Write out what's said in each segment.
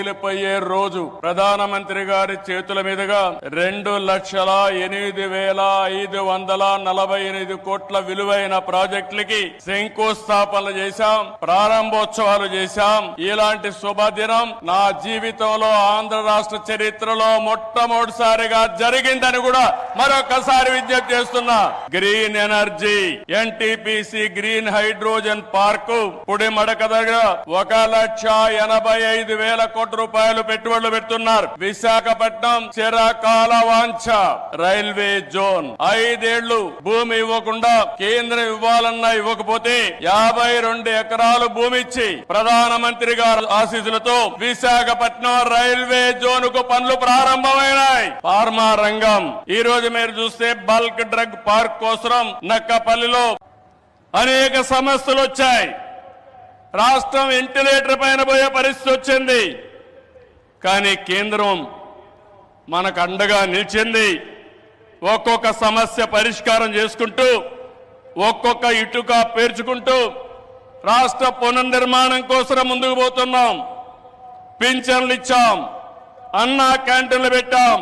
మిగిలిపోయే రోజు ప్రధానమంత్రి గారి చేతుల మీదుగా రెండు లక్షల ఎనిమిది వేల ఐదు వందల నలభై ఎనిమిది కోట్ల విలువైన ప్రాజెక్టులకి శంకుస్థాపనలు చేశాం ప్రారంభోత్సవాలు చేశాం. ఇలాంటి శుభదినం నా జీవితంలో ఆంధ్ర రాష్ట్ర చరిత్రలో మొట్టమొదటిసారిగా జరిగిందని కూడా మరొకసారి విజ్ఞప్తి చేస్తున్నా. Green energy NTPC green hydrogen park Pudimadaka దగ్గర ఒక లక్ష ఎనభై ఐదు వేల కోట్ల రూపాయలు పెట్టుబడులు పెడుతున్నారు. విశాఖపట్నం చిరకాల వాంఛ రైల్వే జోన్. ఐదేళ్ళు భూమి ఇవ్వకుండా కేంద్రం ఇవ్వాలన్నా ఇవ్వకపోతే యాభై రెండు ఎకరాలు భూమి ఇచ్చి ప్రధానమంత్రి గారి ఆశీస్సులతో విశాఖపట్నం రైల్వే జోన్కు పనులు ప్రారంభమైనాయి. ఫార్మా రంగం. ఈ రోజు మీరు చూస్తే బల్క్ డ్రగ్ పార్క్ కోసం నక్కపల్లిలో అనేక సమస్యలు వచ్చాయి. రాష్ట్రం వెంటిలేటర్ పైన పోయే పరిస్థితి వచ్చింది. కానీ కేంద్రం మనకు అండగా నిలిచింది. ఒక్కొక్క సమస్య పరిష్కారం చేసుకుంటూ ఒక్కొక్క ఇటుక పేర్చుకుంటూ రాష్ట్ర పునర్నిర్మాణం కోసం ముందుకు పోతున్నాం. పింఛన్లు ఇచ్చాం అన్న క్యాంటీన్లు పెట్టాం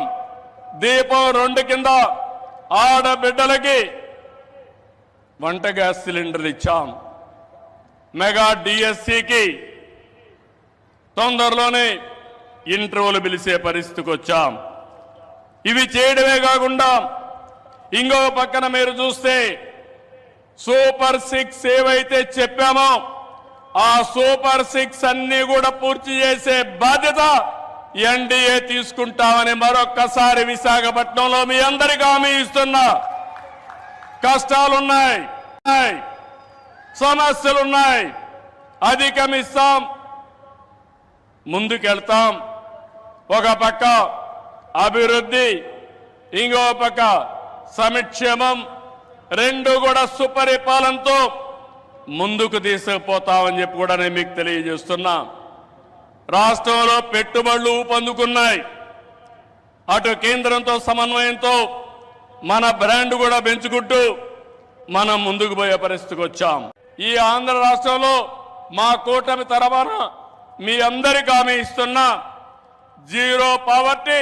దీపం రెండు కింద ఆడబిడ్డలకి వంట గ్యాస్ సిలిండర్లు ఇచ్చాం. మెగా డిఎస్సికి తొందరలోనే ఇంటర్వ్యూలు పిలిచే పరిస్థితికి వచ్చాం. ఇవి చేయడమే కాకుండా ఇంకో పక్కన మీరు చూస్తే సూపర్ సిక్స్ ఏవైతే చెప్పామో ఆ సూపర్ సిక్స్ అన్ని కూడా పూర్తి చేసే బాధ్యత ఎన్డీఏ తీసుకుంటామని మరొక్కసారి విశాఖపట్నంలో మీ అందరికీ హామీ ఇస్తున్నా. కష్టాలున్నాయి. ఉన్నాయి. సమస్యలున్నాయి. అధిగమిస్తాం ముందుకెళ్తాం. ఒక పక్క అభివృద్ధి ఇంకో పక్క సంక్షేమం రెండు కూడా సుపరిపాలనతో ముందుకు తీసుకుపోతామని చెప్పి కూడా నేను మీకు తెలియజేస్తున్నా. రాష్ట్రంలో పెట్టుబడులు ఊపందుకున్నాయి. అటు కేంద్రంతో సమన్వయంతో మన బ్రాండ్ కూడా పెంచుకుంటూ మనం ముందుకు పోయే పరిస్థితికి వచ్చాం. ఈ ఆంధ్ర రాష్ట్రంలో మా కూటమి తరఫున మీ అందరికీ హామీ ఇస్తున్నా. జీరో పావర్టీ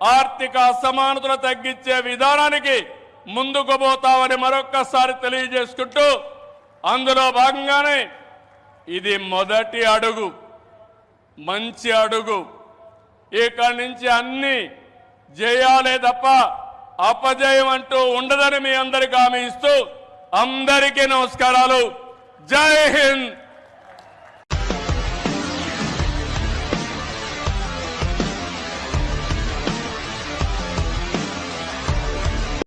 ఆర్థిక అసమానతలు తగ్గించే విధానానికి ముందుకు పోతామని మరొక్కసారి తెలియజేసుకుంటూ అందులో భాగంగానే ఇది మొదటి అడుగు మంచి అడుగు. ఇక్కడి నుంచి అన్ని జయాలే తప్ప అపజయం అంటూ ఉండదని మీ అందరికీ హామీ ఇస్తూ అందరికీ నమస్కారాలు. జై హింద్!